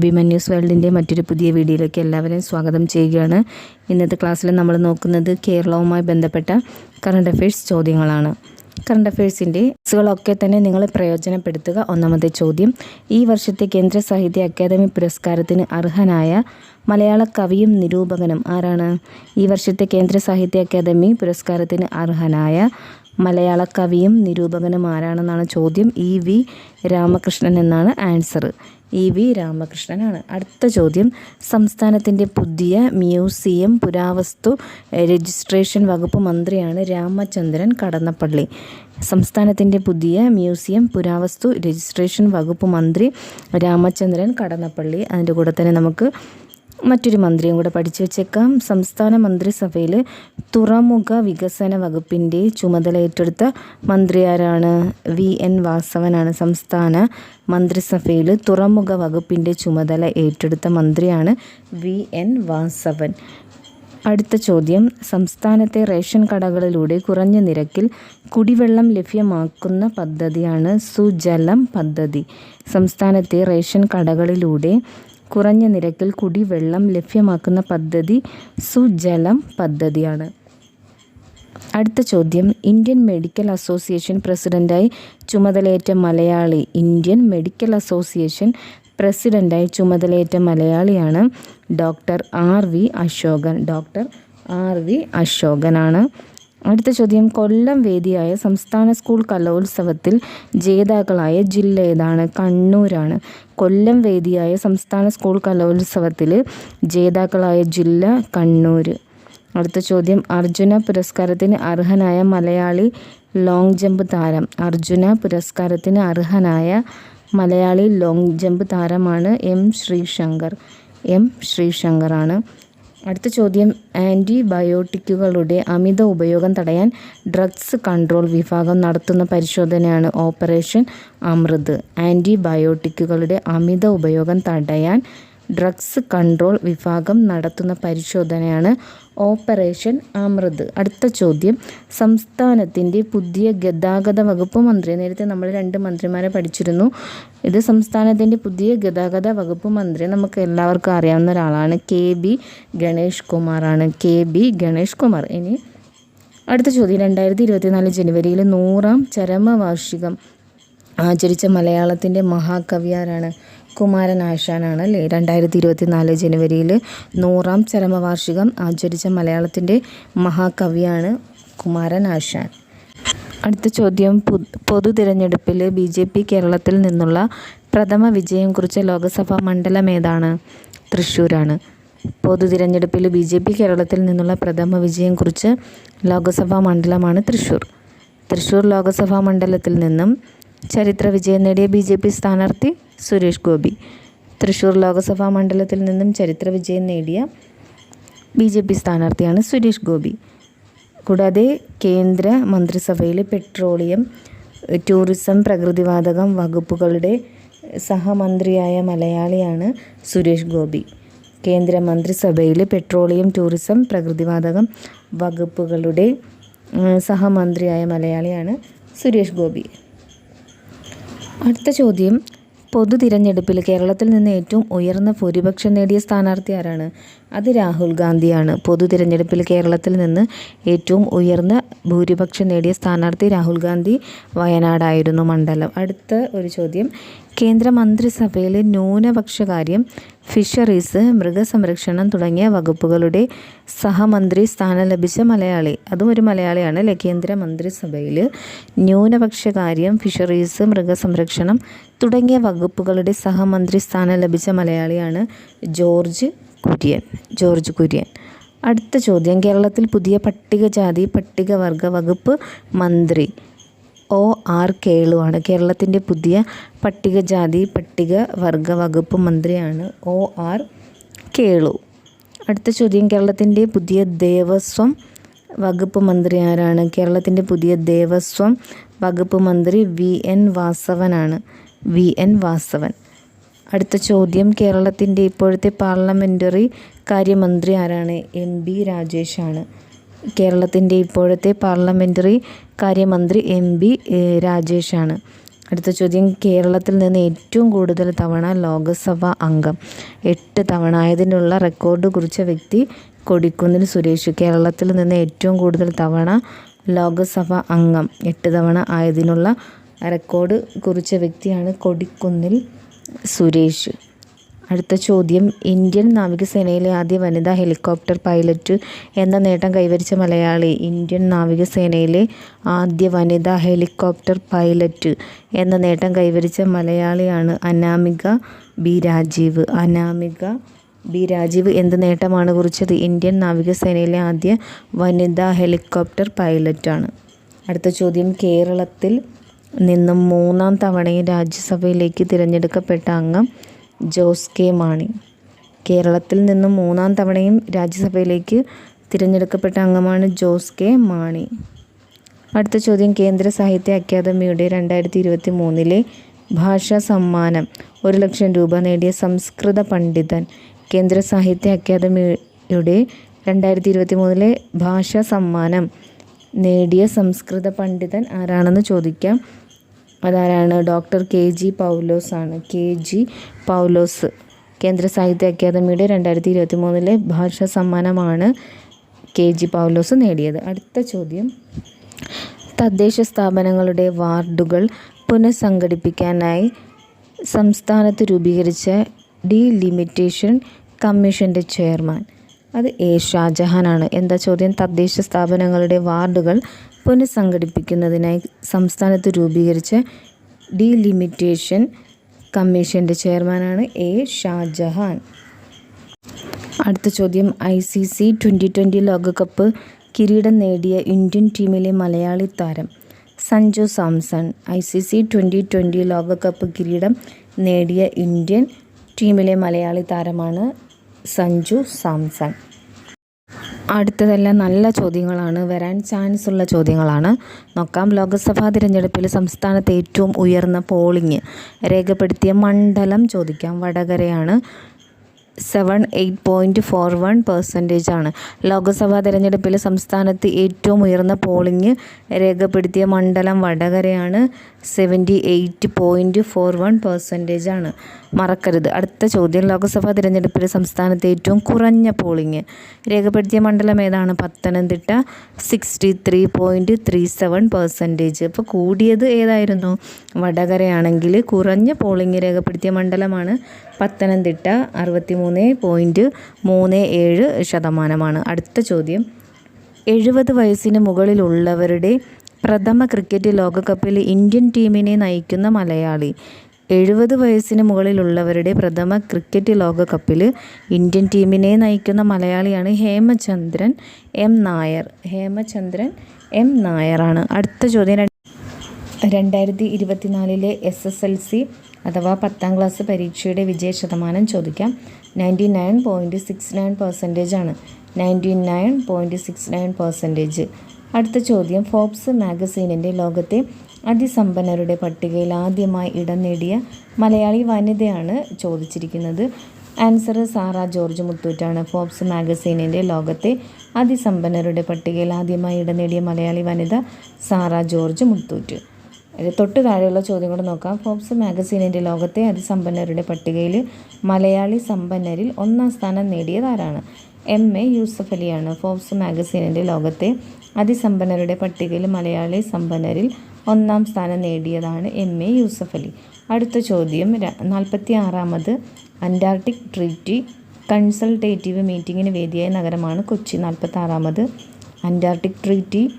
അഭിമന്യൂസ് വേൾഡിന്റെ മറ്റൊരു പുതിയ വീഡിയോയിലേക്ക് എല്ലാവരെയും സ്വാഗതം ചെയ്യുകയാണ്. ഇന്നത്തെ ക്ലാസ്സിൽ നമ്മൾ നോക്കുന്നത് കേരളവുമായി ബന്ധപ്പെട്ട കറണ്ട് അഫയേഴ്സ് ചോദ്യങ്ങളാണ്. കറണ്ട് അഫയേഴ്സിന്റെ ക്ലാസ്സുകളൊക്കെ തന്നെ നിങ്ങൾ പ്രയോജനപ്പെടുത്തുക ഒന്നാമത്തെ ചോദ്യം. ഈ വർഷത്തെ കേന്ദ്ര സാഹിത്യ അക്കാദമി പുരസ്കാരത്തിന് അർഹനായ മലയാള കവിയും നിരൂപകനും ആരാണ്? ഈ വർഷത്തെ കേന്ദ്ര സാഹിത്യ അക്കാദമി പുരസ്കാരത്തിന് അർഹനായ മലയാള കവിയും നിരൂപകനും ആരാണെന്നാണ് ചോദ്യം. ഇ വി രാമകൃഷ്ണൻ എന്നാണ് ആൻസർ ഇ വി രാമകൃഷ്ണനാണ്. അടുത്ത ചോദ്യം. സംസ്ഥാനത്തിന്റെ പുതിയ മ്യൂസിയം പുരാവസ്തു രജിസ്ട്രേഷൻ വകുപ്പ് മന്ത്രിയാണ് രാമചന്ദ്രൻ കടന്നപ്പള്ളി. സംസ്ഥാനത്തിന്റെ പുതിയ മ്യൂസിയം പുരാവസ്തു രജിസ്ട്രേഷൻ വകുപ്പ് മന്ത്രി രാമചന്ദ്രൻ കടന്നപ്പള്ളി. അതിന്റെ കൂടെ തന്നെ നമുക്ക് മറ്റൊരു മന്ത്രിയും കൂടെ പഠിച്ചു വെച്ചേക്കാം. സംസ്ഥാന മന്ത്രിസഭയിൽ തുറമുഖ വികസന വകുപ്പിന്റെ ചുമതല ഏറ്റെടുത്ത മന്ത്രി ആരാണ്? വി. എൻ. വാസവനാണ് സംസ്ഥാന മന്ത്രിസഭയിൽ തുറമുഖ വകുപ്പിന്റെ ചുമതല ഏറ്റെടുത്ത മന്ത്രിയാണ് വി. എൻ. വാസവൻ. അടുത്ത ചോദ്യം. സംസ്ഥാനത്തെ റേഷൻ കടകളിലൂടെ കുറഞ്ഞ നിരക്കിൽ കുടിവെള്ളം ലഭ്യമാക്കുന്ന പദ്ധതിയാണ് സുജലം പദ്ധതി. സംസ്ഥാനത്തെ റേഷൻ കടകളിലൂടെ കുറഞ്ഞ നിരക്കിൽ കുടിവെള്ളം ലഭ്യമാക്കുന്ന പദ്ധതി സുജലം പദ്ധതിയാണ്. അടുത്ത ചോദ്യം. ഇന്ത്യൻ മെഡിക്കൽ അസോസിയേഷൻ പ്രസിഡന്റായി ചുമതലയേറ്റ മലയാളി ഇന്ത്യൻ മെഡിക്കൽ അസോസിയേഷൻ പ്രസിഡന്റായി ചുമതലയേറ്റ മലയാളിയാണ് doctor R V Ashokan. Doctor R V അശോകനാണ്. അടുത്ത ചോദ്യം കൊല്ലം വേദിയായ സംസ്ഥാന സ്കൂൾ കലോത്സവത്തിൽ ജേതാക്കളായ ജില്ല ഏതാണ്? കണ്ണൂരാണ്. കൊല്ലം വേദിയായ സംസ്ഥാന സ്കൂൾ കലോത്സവത്തിൽ ജേതാക്കളായ ജില്ല കണ്ണൂർ അടുത്ത ചോദ്യം അർജുന പുരസ്കാരത്തിന് അർഹനായ മലയാളി ലോങ് ജമ്പ് താരം. അർജുന പുരസ്കാരത്തിന് അർഹനായ മലയാളി ലോങ് ജമ്പ് താരമാണ് എം ശ്രീശങ്കർ. എം ശ്രീശങ്കറാണ്. അടുത്ത ചോദ്യം ആന്റിബയോട്ടിക്കുകളുടെ അമിത ഉപയോഗം തടയാൻ ഡ്രഗ്സ് കൺട്രോൾ വിഭാഗം നടത്തുന്ന പരിശോധനയാണ് ഓപ്പറേഷൻ അമൃത്. ആന്റിബയോട്ടിക്കുകളുടെ അമിത ഉപയോഗം തടയാൻ ഡ്രഗ്സ് കൺട്രോൾ വിഭാഗം നടത്തുന്ന പരിശോധനയാണ് ഓപ്പറേഷൻ അമൃത്. അടുത്ത ചോദ്യം. സംസ്ഥാനത്തിന്റെ പുതിയ ഗതാഗത വകുപ്പ് മന്ത്രി. നേരത്തെ നമ്മൾ രണ്ട് മന്ത്രിമാരെ പഠിച്ചിരുന്നു. ഇത് സംസ്ഥാനത്തിന്റെ പുതിയ ഗതാഗത വകുപ്പ് മന്ത്രി നമുക്ക് എല്ലാവർക്കും അറിയാവുന്ന ഒരാളാണ്. കെ ബി ഗണേഷ് കുമാറാണ്. കെ ബി ഗണേഷ് കുമാർ. ഇനി അടുത്ത ചോദ്യം. രണ്ടായിരത്തി ഇരുപത്തിനാല് ജനുവരിയിൽ നൂറാം ചരമവാർഷികം ആചരിച്ച മലയാളത്തിന്റെ മഹാകവി ആരാണ്? കുമാരൻ ആശാനാണ് അല്ലേ രണ്ടായിരത്തി ഇരുപത്തി നാല് ജനുവരിയിൽ നൂറാം ചരമവാർഷികം ആചരിച്ച മലയാളത്തിന്റെ മഹാകവിയാണ് കുമാരൻ ആശാൻ. അടുത്ത ചോദ്യം. പൊതു തിരഞ്ഞെടുപ്പിൽ ബി ജെ പി കേരളത്തിൽ നിന്നുള്ള പ്രഥമ വിജയം കുറിച്ച ലോക്സഭാ മണ്ഡലം ഏതാണ്? തൃശ്ശൂരാണ്. പൊതു തിരഞ്ഞെടുപ്പിൽ ബി ജെ പി കേരളത്തിൽ നിന്നുള്ള പ്രഥമ വിജയം കുറിച്ച് ലോക്സഭാ മണ്ഡലമാണ് തൃശ്ശൂർ. തൃശ്ശൂർ ലോക്സഭാ മണ്ഡലത്തിൽ നിന്നും ചരിത്ര വിജയം നേടിയ ബി ജെ പി സ്ഥാനാർത്ഥി സുരേഷ് ഗോപി. തൃശ്ശൂർ ലോകസഭാ മണ്ഡലത്തിൽ നിന്നും ചരിത്ര വിജയം നേടിയ ബി ജെ പി സ്ഥാനാർത്ഥിയാണ് സുരേഷ് ഗോപി. കൂടാതെ കേന്ദ്ര മന്ത്രിസഭയിലെ പെട്രോളിയം ടൂറിസം പ്രകൃതിവാതകം വകുപ്പുകളുടെ സഹമന്ത്രിയായ മലയാളിയാണ് സുരേഷ് ഗോപി. കേന്ദ്ര മന്ത്രിസഭയിലെ പെട്രോളിയം ടൂറിസം പ്രകൃതിവാതകം വകുപ്പുകളുടെ സഹമന്ത്രിയായ മലയാളിയാണ് സുരേഷ് ഗോപി. അടുത്ത ചോദ്യം. പൊതു തിരഞ്ഞെടുപ്പിൽ കേരളത്തിൽ നിന്ന് ഏറ്റവും ഉയർന്ന ഭൂരിപക്ഷം നേടിയ സ്ഥാനാർത്ഥി ആരാണ്? അത് രാഹുൽ ഗാന്ധിയാണ്. പൊതു തിരഞ്ഞെടുപ്പിൽ കേരളത്തിൽ നിന്ന് ഏറ്റവും ഉയർന്ന ഭൂരിപക്ഷം നേടിയ സ്ഥാനാർത്ഥി രാഹുൽ ഗാന്ധി വയനാടായിരുന്നു മണ്ഡലം. അടുത്ത ഒരു ചോദ്യം. കേന്ദ്ര മന്ത്രിസഭയിലെ ന്യൂനപക്ഷകാര്യം ഫിഷറീസ് മൃഗസംരക്ഷണം തുടങ്ങിയ വകുപ്പുകളുടെ സഹമന്ത്രി സ്ഥാനം ലഭിച്ച മലയാളി. അതും ഒരു മലയാളിയാണ് അല്ലേ? കേന്ദ്ര മന്ത്രിസഭയിൽ ന്യൂനപക്ഷകാര്യം ഫിഷറീസ് മൃഗസംരക്ഷണം തുടങ്ങിയ വകുപ്പുകളുടെ സഹമന്ത്രി സ്ഥാനം ലഭിച്ച മലയാളിയാണ് ജോർജ് കുര്യൻ ജോർജ് കുര്യൻ. അടുത്ത ചോദ്യം. കേരളത്തിൽ പുതിയ പട്ടികജാതി പട്ടികവർഗ വകുപ്പ് മന്ത്രി ഒ ആർ കേളുവാണ് കേരളത്തിന്റെ പുതിയ പട്ടികജാതി പട്ടികവർഗ വകുപ്പ് മന്ത്രിയാണ് ഒ ആർ കേളു. അടുത്ത ചോദ്യം. കേരളത്തിന്റെ പുതിയ ദേവസ്വം വകുപ്പ് മന്ത്രി ആരാണ്? കേരളത്തിന്റെ പുതിയ ദേവസ്വം വകുപ്പ് മന്ത്രി V N വാസവനാണ്. V N Vasavan. അടുത്ത ചോദ്യം. കേരളത്തിന്റെ ഇപ്പോഴത്തെ പാർലമെന്ററി കാര്യമന്ത്രി ആരാണ്? എം ബി രാജേഷാണ്. കേരളത്തിന്റെ ഇപ്പോഴത്തെ പാർലമെന്ററി കാര്യമന്ത്രി എം ബി രാജേഷാണ്. അടുത്ത ചോദ്യം. കേരളത്തിൽ നിന്ന് ഏറ്റവും കൂടുതൽ തവണ ലോകസഭ അംഗം. എട്ട് തവണ ആയതിനുള്ള റെക്കോർഡ് കുറിച്ച വ്യക്തി കൊടിക്കുന്നിൽ സുരേഷ്. കേരളത്തിൽ നിന്ന് ഏറ്റവും കൂടുതൽ തവണ ലോകസഭ അംഗം. എട്ട് തവണ ആയതിനുള്ള റെക്കോർഡ് കുറിച്ച വ്യക്തിയാണ് കൊടിക്കുന്നിൽ സുരേഷ്. അടുത്ത ചോദ്യം. ഇന്ത്യൻ നാവികസേനയിലെ ആദ്യ വനിതാ ഹെലികോപ്റ്റർ പൈലറ്റ് എന്ന നേട്ടം കൈവരിച്ച മലയാളി ഇന്ത്യൻ നാവികസേനയിലെ ആദ്യ വനിതാ ഹെലികോപ്റ്റർ പൈലറ്റ് എന്ന നേട്ടം കൈവരിച്ച മലയാളിയാണ് അനാമിക ബി രാജീവ്. അനാമിക ബി രാജീവ് എന്ത് നേട്ടമാണ് കുറിച്ചത്? ഇന്ത്യൻ നാവികസേനയിലെ ആദ്യ വനിതാ ഹെലികോപ്റ്റർ പൈലറ്റാണ്. അടുത്ത ചോദ്യം. കേരളത്തിൽ നിന്നും മൂന്നാം തവണയും രാജ്യസഭയിലേക്ക് തിരഞ്ഞെടുക്കപ്പെട്ട അംഗം ജോസ് കെ. മാണി. കേരളത്തിൽ നിന്നും മൂന്നാം തവണയും രാജ്യസഭയിലേക്ക് തിരഞ്ഞെടുക്കപ്പെട്ട അംഗമാണ് ജോസ് കെ. മാണി. അടുത്ത ചോദ്യം കേന്ദ്ര സാഹിത്യ അക്കാദമിയുടെ രണ്ടായിരത്തി ഇരുപത്തി മൂന്നിലെ ഭാഷാ സമ്മാനം ഒരു ലക്ഷം രൂപ നേടിയ സംസ്കൃത പണ്ഡിതൻ കേന്ദ്ര സാഹിത്യ അക്കാദമിയുടെ രണ്ടായിരത്തി ഇരുപത്തി മൂന്നിലെ ഭാഷാ സമ്മാനം നേടിയ സംസ്കൃത പണ്ഡിതൻ ആരാണെന്ന് ചോദിക്കാം. അതാരാണ്? ഡോക്ടർ കെ ജി പൗലോസ് ആണ്. കെ ജി പൗലോസ്. കേന്ദ്ര സാഹിത്യ അക്കാദമിയുടെ രണ്ടായിരത്തി ഇരുപത്തി മൂന്നിലെ ഭാഷാ സമ്മാനമാണ് കെ ജി പൗലോസ് നേടിയത്. അടുത്ത ചോദ്യം. തദ്ദേശ സ്ഥാപനങ്ങളുടെ വാർഡുകൾ പുനഃസംഘടിപ്പിക്കാനായി സംസ്ഥാനത്ത് രൂപീകരിച്ച ഡീലിമിറ്റേഷൻ കമ്മീഷന്റെ ചെയർമാൻ. അത് എ ഷാജഹാനാണ് എന്താ ചോദ്യം? തദ്ദേശ സ്ഥാപനങ്ങളുടെ വാർഡുകൾ പുനഃസംഘടിപ്പിക്കുന്നതിനായി സംസ്ഥാനത്ത് രൂപീകരിച്ച ഡീലിമിറ്റേഷൻ കമ്മീഷന്റെ ചെയർമാനാണ് എ ഷാജഹാൻ അടുത്ത ചോദ്യം. I C C twenty twenty ലോകകപ്പ് കിരീടം നേടിയ ഇന്ത്യൻ ടീമിലെ മലയാളി താരം Sanju Samson. I C C twenty twenty ലോകകപ്പ് കിരീടം നേടിയ ഇന്ത്യൻ ടീമിലെ മലയാളി താരമാണ് സഞ്ജു സാംസൺ. അടുത്തതെല്ലാം നല്ല ചോദ്യങ്ങളാണ്. വരാൻ ചാൻസ് ഉള്ള ചോദ്യങ്ങളാണ്. നോക്കാം. ലോക്സഭാ തിരഞ്ഞെടുപ്പിൽ സംസ്ഥാനത്ത് ഏറ്റവും ഉയർന്ന പോളിംഗ് രേഖപ്പെടുത്തിയ മണ്ഡലം ചോദിക്കാം. വടകരയാണ് seven eight point four one percentage ആണ്. ലോക്സഭാ തിരഞ്ഞെടുപ്പിൽ സംസ്ഥാനത്ത് ഏറ്റവും ഉയർന്ന പോളിംഗ് രേഖപ്പെടുത്തിയ മണ്ഡലം വടകരയാണ് seventy eight point four one percentage ആണ്. മറക്കരുത്. അടുത്ത ചോദ്യം. ലോക്സഭാ തിരഞ്ഞെടുപ്പിൽ സംസ്ഥാനത്ത് ഏറ്റവും കുറഞ്ഞ പോളിംഗ് രേഖപ്പെടുത്തിയ മണ്ഡലം ഏതാണ്? Pathanamthitta sixty three point three seven percentage അപ്പോൾ കൂടിയത് ഏതായിരുന്നു? വടകരയാണെങ്കിൽ കുറഞ്ഞ പോളിംഗ് രേഖപ്പെടുത്തിയ മണ്ഡലമാണ് പത്തനംതിട്ട അറുപത്തി മൂന്ന് പോയിന്റ് മൂന്ന് ഏഴ് ശതമാനമാണ്. അടുത്ത ചോദ്യം. എഴുപത് വയസ്സിന് മുകളിലുള്ളവരുടെ പ്രഥമ ക്രിക്കറ്റ് ലോകകപ്പിൽ ഇന്ത്യൻ ടീമിനെ നയിക്കുന്ന മലയാളി എഴുപത് വയസ്സിന് മുകളിലുള്ളവരുടെ പ്രഥമ ക്രിക്കറ്റ് ലോകകപ്പിൽ ഇന്ത്യൻ ടീമിനെ നയിക്കുന്ന മലയാളിയാണ് ഹേമചന്ദ്രൻ എം നായർ. ഹേമചന്ദ്രൻ എം നായറാണ്. അടുത്ത ചോദ്യം രണ്ടായിരത്തി ഇരുപത്തിനാലിലെ എസ് എസ് എൽ സി അഥവാ പത്താം ക്ലാസ് പരീക്ഷയുടെ വിജയ ശതമാനം ചോദിക്കാം. Ninety nine point six nine percentage ആണ്. Ninety nine point six nine percentage. അടുത്ത ചോദ്യം ഫോബ്സ് മാഗസീനിന്റെ ലോകത്തെ അതിസമ്പന്നരുടെ പട്ടികയിൽ ആദ്യമായി ഇടം നേടിയ മലയാളി വനിതയാണ് ചോദിച്ചിരിക്കുന്നത്. ആൻസർ സാറ ജോർജ് മുത്തൂറ്റാണ്. ഫോബ്സ് മാഗസീനിന്റെ ലോകത്തെ അതിസമ്പന്നരുടെ പട്ടികയിൽ ആദ്യമായി ഇടം നേടിയ മലയാളി വനിത സാറ ജോർജ് മുത്തൂറ്റ്. തൊട്ട് താഴെയുള്ള ചോദ്യം കൂടെ നോക്കാം. ഫോബ്സ് മാഗസീനിന്റെ ലോകത്തെ അതിസമ്പന്നരുടെ പട്ടികയിൽ മലയാളി സമ്പന്നരിൽ ഒന്നാം സ്ഥാനം നേടിയതാരാണ് എം എ യൂസഫ് അലിയാണ്. ഫോബ്സ് മാഗസീനിന്റെ ലോകത്തെ അതിസമ്പന്നരുടെ പട്ടികയിൽ മലയാളി സമ്പന്നരിൽ ഒന്നാം സ്ഥാനം നേടിയതാണ് എം എ യൂസഫ് അലി. അടുത്ത ചോദ്യം നാൽപ്പത്തി ആറാമത് അന്റാർട്ടിക് ട്രീറ്റി കൺസൾട്ടേറ്റീവ് മീറ്റിങ്ങിന് വേദിയായ നഗരമാണ് കൊച്ചി. നാൽപ്പത്തി ആറാമത് അന്റാർട്ടിക് ട്രീറ്റി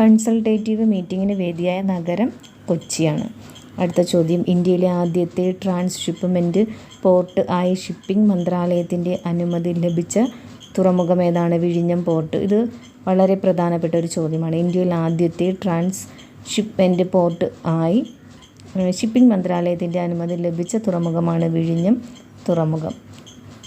കൺസൾട്ടേറ്റീവ് മീറ്റിങ്ങിന് വേദിയായ നഗരം കൊച്ചിയാണ്. അടുത്ത ചോദ്യം ഇന്ത്യയിലെ ആദ്യത്തെ ട്രാൻസ്ഷിപ്മെന്റ് പോർട്ട് ആയി ഷിപ്പിംഗ് മന്ത്രാലയത്തിന്റെ അനുമതി ലഭിച്ച തുറമുഖം ഏതാണ്? വിഴിഞ്ഞം പോർട്ട്. ഇത് വളരെ പ്രധാനപ്പെട്ട ഒരു ചോദ്യമാണ്. ഇന്ത്യയിലെ ആദ്യത്തെ ട്രാൻസ് ഷിപ്മെന്റ് പോർട്ട് ആയി. ഷിപ്പിംഗ് മന്ത്രാലയത്തിന്റെ അനുമതി ലഭിച്ച തുറമുഖമാണ് വിഴിഞ്ഞം തുറമുഖം.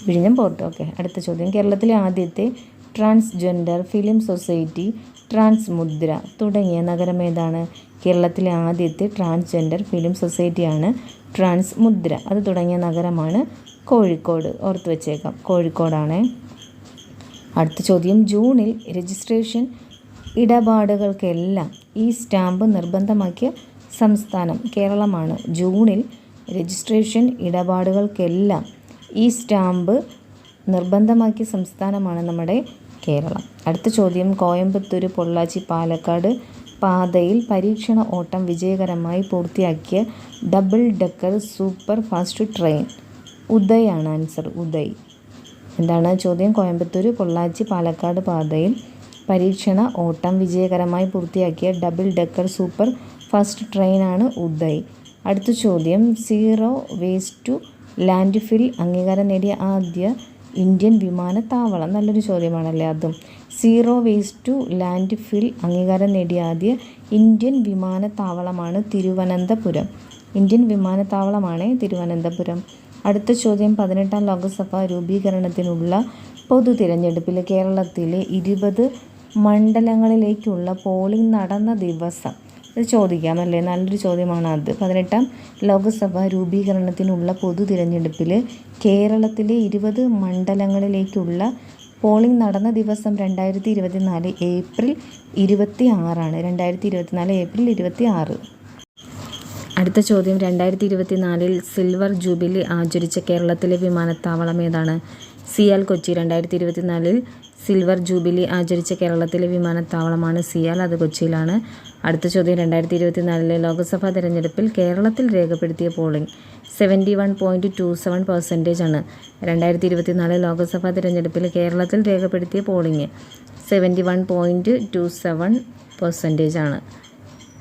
വിഴിഞ്ഞം പോർട്ട്. ഓക്കെ. അടുത്ത ചോദ്യം. കേരളത്തിലെ ആദ്യത്തെ ട്രാൻസ്ജെൻഡർ ഫിലിം സൊസൈറ്റി ട്രാൻസ് മുദ്ര തുടങ്ങിയ നഗരം ഏതാണ്? കേരളത്തിലെ ആദ്യത്തെ ട്രാൻസ്ജെൻഡർ ഫിലിം സൊസൈറ്റിയാണ് ട്രാൻസ് മുദ്ര അത് തുടങ്ങിയ നഗരമാണ് കോഴിക്കോട്. ഓർത്ത് വച്ചേക്കാം. കോഴിക്കോടാണ്. അടുത്ത ചോദ്യം. ജൂണിൽ രജിസ്ട്രേഷൻ ഇടപാടുകൾക്കെല്ലാം ഈ സ്റ്റാമ്പ് നിർബന്ധമാക്കിയ സംസ്ഥാനം കേരളമാണ്. ജൂണിൽ രജിസ്ട്രേഷൻ ഇടപാടുകൾക്കെല്ലാം ഈ സ്റ്റാമ്പ് നിർബന്ധമാക്കിയ സംസ്ഥാനമാണ് നമ്മുടെ കേരളം. അടുത്ത ചോദ്യം. കോയമ്പത്തൂർ പൊള്ളാച്ചി പാലക്കാട് പാതയിൽ പരീക്ഷണ ഓട്ടം വിജയകരമായി പൂർത്തിയാക്കിയ double decker super fast train. Uday ആണ് ആൻസർ. ഉദയ്. എന്താണ് ചോദ്യം? കോയമ്പത്തൂർ പൊള്ളാച്ചി പാലക്കാട് പാതയിൽ പരീക്ഷണ ഓട്ടം വിജയകരമായി പൂർത്തിയാക്കിയ ഡബിൾ ഡെക്കർ സൂപ്പർ ഫസ്റ്റ് ട്രെയിനാണ് ഉദയ്. അടുത്ത ചോദ്യം. Zero waste to landfill അംഗീകാരം നേടിയ ആദ്യ ഇന്ത്യൻ വിമാനത്താവളം. നല്ലൊരു ചോദ്യമാണല്ലേ അതും. Zero waste to landfill അംഗീകാരം നേടിയ ആദ്യ ഇന്ത്യൻ വിമാനത്താവളമാണ് തിരുവനന്തപുരം. ഇന്ത്യൻ വിമാനത്താവളമാണ് തിരുവനന്തപുരം. അടുത്ത ചോദ്യം. പതിനെട്ടാം ലോക്സഭ രൂപീകരണത്തിനുള്ള പൊതു തിരഞ്ഞെടുപ്പിൽ കേരളത്തിലെ ഇരുപത് മണ്ഡലങ്ങളിലേക്കുള്ള പോളിംഗ് നടന്ന ദിവസം. ഇത് ചോദിക്കാമല്ലേ? നല്ലൊരു ചോദ്യമാണ് അത്. പതിനെട്ടാം ലോക്സഭ രൂപീകരണത്തിനുള്ള പൊതു തിരഞ്ഞെടുപ്പിൽ കേരളത്തിലെ ഇരുപത് മണ്ഡലങ്ങളിലേക്കുള്ള പോളിംഗ് നടന്ന ദിവസം രണ്ടായിരത്തി ഇരുപത്തിനാല് ഏപ്രിൽ ഇരുപത്തി ആറാണ് രണ്ടായിരത്തി ഇരുപത്തിനാല് ഏപ്രിൽ ഇരുപത്തി ആറ് അടുത്ത ചോദ്യം. രണ്ടായിരത്തി ഇരുപത്തിനാലിൽ സിൽവർ ജൂബിലി ആചരിച്ച കേരളത്തിലെ വിമാനത്താവളം ഏതാണ്? സിയാൽ കൊച്ചി. രണ്ടായിരത്തി ഇരുപത്തിനാലിൽ സിൽവർ ജൂബിലി ആചരിച്ച കേരളത്തിലെ വിമാനത്താവളമാണ് സിയാൽ. അത് കൊച്ചിയിലാണ്. അടുത്ത ചോദ്യം. രണ്ടായിരത്തി ഇരുപത്തിനാലിലെ ലോക്സഭാ തെരഞ്ഞെടുപ്പിൽ കേരളത്തിൽ രേഖപ്പെടുത്തിയ polling seventy one point two seven percentage ആണ്. രണ്ടായിരത്തി ഇരുപത്തിനാല് ലോക്സഭാ തെരഞ്ഞെടുപ്പിൽ കേരളത്തിൽ രേഖപ്പെടുത്തിയ polling seventy one point two seven percentage ആണ്.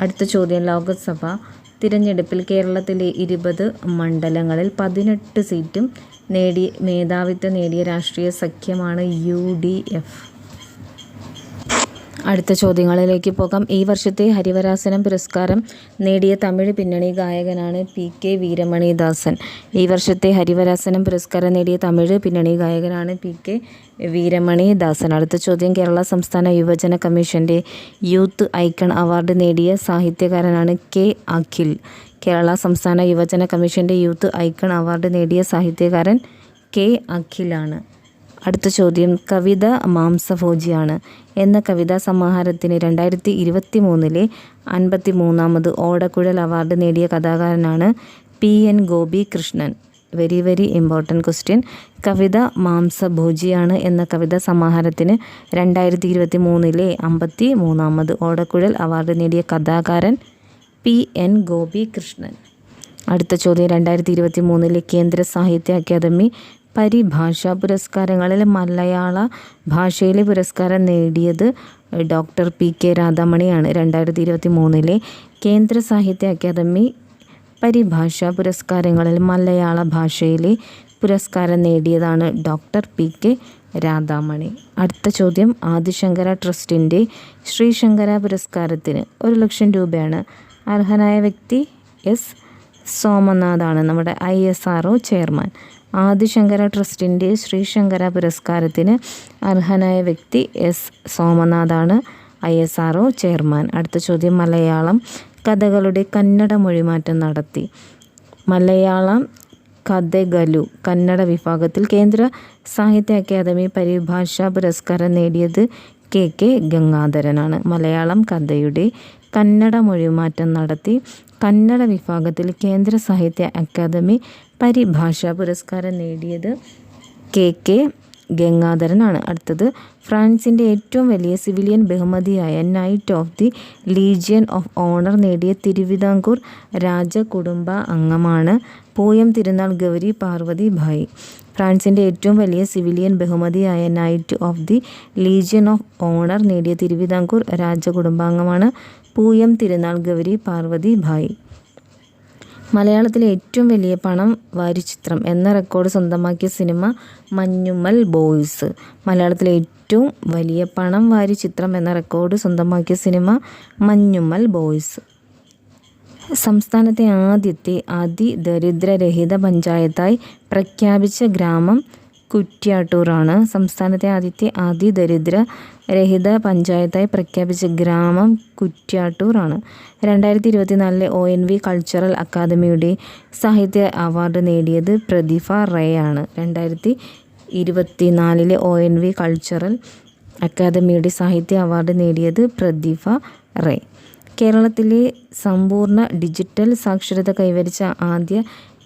അടുത്ത ചോദ്യം. ലോക്സഭ തിരഞ്ഞെടുപ്പിൽ കേരളത്തിലെ ഇരുപത് മണ്ഡലങ്ങളിൽ പതിനെട്ട് സീറ്റും നേടി മേധാവിത്വം നേടിയ രാഷ്ട്രീയ സഖ്യമാണ് യു ഡി എഫ്. അടുത്ത ചോദ്യങ്ങളിലേക്ക് പോകാം. ഈ വർഷത്തെ ഹരിവരാസനം പുരസ്കാരം നേടിയ തമിഴ് പിന്നണി ഗായകനാണ് പി കെ വീരമണിദാസൻ. ഈ വർഷത്തെ ഹരിവരാസനം പുരസ്കാരം നേടിയ തമിഴ് പിന്നണി ഗായകനാണ് പി കെ വീരമണിദാസൻ. അടുത്ത ചോദ്യം കേരള സംസ്ഥാന യുവജന കമ്മീഷന്റെ യൂത്ത് ഐക്കൺ അവാർഡ് നേടിയ സാഹിത്യകാരനാണ് കെ അഖിൽ. കേരള സംസ്ഥാന യുവജന കമ്മീഷന്റെ യൂത്ത് ഐക്കൺ അവാർഡ് നേടിയ സാഹിത്യകാരൻ കെ അഖിലാണ്. അടുത്ത ചോദ്യം കവിത മാംസഭോജിയാണ്. എന്ന കവിതാ സമാഹാരത്തിന് രണ്ടായിരത്തി ഇരുപത്തി മൂന്നിലെ അൻപത്തി മൂന്നാമത് ഓടക്കുഴൽ അവാർഡ് നേടിയ കഥാകാരനാണ് P N Gopi Krishnan very very important question. കവിത മാംസഭോജിയാണ് എന്ന കവിതാ സമാഹാരത്തിന് രണ്ടായിരത്തി ഇരുപത്തി മൂന്നിലെ അമ്പത്തി മൂന്നാമത് ഓടക്കുഴൽ അവാർഡ് നേടിയ കഥാകാരൻ പി എൻ ഗോപി കൃഷ്ണൻ അടുത്ത ചോദ്യം രണ്ടായിരത്തി ഇരുപത്തി മൂന്നിലെ കേന്ദ്ര സാഹിത്യ അക്കാദമി പരിഭാഷാ പുരസ്കാരങ്ങളിൽ മലയാള ഭാഷയിലെ പുരസ്കാരം നേടിയത് ഡോക്ടർ പി കെ രാധാമണിയാണ്. രണ്ടായിരത്തി ഇരുപത്തി മൂന്നിലെ കേന്ദ്ര സാഹിത്യ അക്കാദമി പരിഭാഷ പുരസ്കാരങ്ങളിൽ മലയാള ഭാഷയിലെ പുരസ്കാരം നേടിയതാണ് ഡോക്ടർ പി കെ രാധാമണി. അടുത്ത ചോദ്യം ആദിശങ്കര ട്രസ്റ്റിന്റെ ശ്രീശങ്കര പുരസ്കാരത്തിന് ഒരു ലക്ഷം രൂപയാണ് അർഹനായ വ്യക്തി എസ്. സോമനാഥാണ് നമ്മുടെ I. S. R. O. Chairman. Adi Shankara ട്രസ്റ്റിന്റെ ശ്രീശങ്കര പുരസ്കാരത്തിന് അർഹനായ വ്യക്തി എസ് സോമനാഥാണ് ഐ എസ് ആർ ചെയർമാൻ. അടുത്ത ചോദ്യം മലയാളം കഥകളുടെ കന്നഡ മൊഴിമാറ്റം നടത്തി. മലയാളം കഥകലു കന്നഡ വിഭാഗത്തിൽ കേന്ദ്ര സാഹിത്യ അക്കാദമി പരിഭാഷാ പുരസ്കാരം നേടിയത് കെ കെ ഗംഗാധരനാണ്. മലയാളം കഥയുടെ കന്നഡ മൊഴിമാറ്റം നടത്തി കന്നഡ വിഭാഗത്തിൽ കേന്ദ്ര സാഹിത്യ അക്കാദമി പരിഭാഷാ പുരസ്കാരം നേടിയത് കെ കെ ഗംഗാധരനാണ്. അടുത്തത് ഫ്രാൻസിന്റെ ഏറ്റവും വലിയ സിവിലിയൻ ബഹുമതിയായ Knight of the Legion of Honour നേടിയ തിരുവിതാംകൂർ രാജകുടുംബ അംഗമാണ് പൂയം തിരുനാൾ ഗൗരി പാർവതി ഭായ്. ഫ്രാൻസിന്റെ ഏറ്റവും വലിയ സിവിലിയൻ ബഹുമതിയായ Knight of the Legion of Honour നേടിയ തിരുവിതാംകൂർ രാജകുടുംബാംഗമാണ് പൂയം തിരുനാൾ ഗൗരി പാർവതി ഭായ്. മലയാളത്തിലെ ഏറ്റവും വലിയ പണം വാരി ചിത്രം എന്ന റെക്കോർഡ് സ്വന്തമാക്കിയ സിനിമ മഞ്ഞുമ്മൽ ബോയ്സ് മലയാളത്തിലെ ഏറ്റവും വലിയ പണം വാരി ചിത്രം എന്ന റെക്കോർഡ് സ്വന്തമാക്കിയ സിനിമ മഞ്ഞുമ്മൽ ബോയ്സ് സംസ്ഥാനത്തെ ആദ്യത്തെ അതിദരിദ്രരഹിത പഞ്ചായത്തായി പ്രഖ്യാപിച്ച ഗ്രാമം കുറ്റ്യാട്ടൂറാണ് സംസ്ഥാനത്തെ ആദ്യത്തെ അതിദരിദ്ര രഹിത പഞ്ചായത്തായി പ്രഖ്യാപിച്ച ഗ്രാമം കുറ്റ്യാട്ടൂറാണ് രണ്ടായിരത്തി ഇരുപത്തിനാലിലെ ഒ എൻ വി കൾച്ചറൽ അക്കാദമിയുടെ സാഹിത്യ അവാർഡ് നേടിയത് പ്രതിഭ റേ ആണ് രണ്ടായിരത്തി ഇരുപത്തിനാലിലെ ഒ എൻ വി കൾച്ചറൽ അക്കാദമിയുടെ സാഹിത്യ അവാർഡ് നേടിയത് പ്രതിഭ റേ. കേരളത്തിലെ സമ്പൂർണ ഡിജിറ്റൽ സാക്ഷരത കൈവരിച്ച ആദ്യ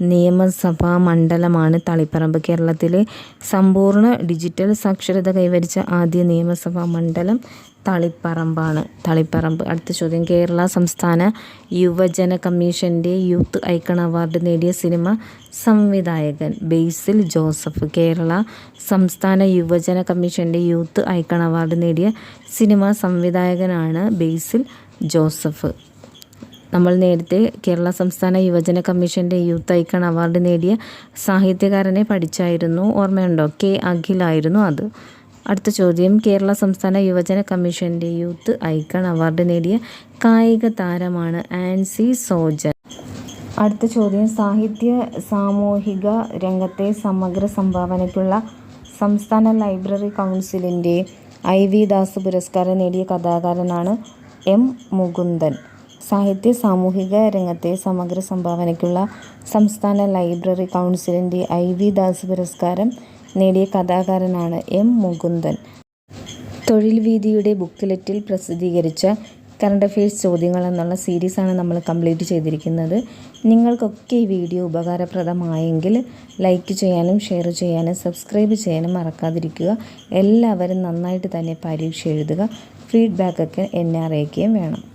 നിയമസഭാ മണ്ഡലമാണ് തളിപ്പറമ്പ്. കേരളത്തിലെ സമ്പൂർണ ഡിജിറ്റൽ സാക്ഷരത കൈവരിച്ച ആദ്യ നിയമസഭാ മണ്ഡലം തളിപ്പറമ്പാണ്. തളിപ്പറമ്പ്. അടുത്ത ചോദ്യം. കേരള സംസ്ഥാന യുവജന കമ്മീഷന്റെ യൂത്ത് ഐക്കൺ അവാർഡ് നേടിയ സിനിമ സംവിധായകൻ ബേസിൽ ജോസഫ്. കേരള സംസ്ഥാന യുവജന കമ്മീഷന്റെ യൂത്ത് ഐക്കൺ അവാർഡ് നേടിയ സിനിമ സംവിധായകനാണ് ബേസിൽ ജോസഫ്. നമ്മൾ നേരത്തെ കേരള സംസ്ഥാന യുവജന കമ്മീഷന്റെ യൂത്ത് ഐക്കൺ അവാർഡ് നേടിയ സാഹിത്യകാരനെ പഠിച്ചായിരുന്നു. ഓർമ്മയുണ്ടോ? കെ അഖിലായിരുന്നു അത്. അടുത്ത ചോദ്യം. കേരള സംസ്ഥാന യുവജന കമ്മീഷന്റെ യൂത്ത് ഐക്കൺ അവാർഡ് നേടിയ കായിക താരമാണ് ആൻസി സോജൻ. അടുത്ത ചോദ്യം. സാഹിത്യ സാമൂഹിക രംഗത്തെ സമഗ്ര സംഭാവനയ്ക്കുള്ള സംസ്ഥാന ലൈബ്രറി കൗൺസിലിന്റെ ഐ വി ദാസ് പുരസ്കാരം നേടിയ കഥാകാരനാണ് എം മുകുന്ദൻ. സാഹിത്യ സാമൂഹിക രംഗത്തെ സമഗ്ര സംഭാവനയ്ക്കുള്ള സംസ്ഥാന ലൈബ്രറി കൗൺസിലിന്റെ ഐ വി ദാസ് പുരസ്കാരം നേടിയ കഥാകാരനാണ് എം മുകുന്ദൻ. തൊഴിൽ വീതിയുടെ ബുക്കിലെറ്റിൽ പ്രസിദ്ധീകരിച്ച കറണ്ട് അഫയേഴ്സ് ചോദ്യങ്ങൾ എന്നുള്ള സീരീസാണ് നമ്മൾ കംപ്ലീറ്റ് ചെയ്തിരിക്കുന്നത്. നിങ്ങൾക്കൊക്കെ ഈ വീഡിയോ ഉപകാരപ്രദമായെങ്കിൽ ലൈക്ക് ചെയ്യാനും ഷെയർ ചെയ്യാനും സബ്സ്ക്രൈബ് ചെയ്യാനും മറക്കാതിരിക്കുക. എല്ലാവരും നന്നായിട്ട് തന്നെ പരീക്ഷ എഴുതുക. ഫീഡ്ബാക്കൊക്കെ എന്നെ അറിയിക്കുകയും വേണം.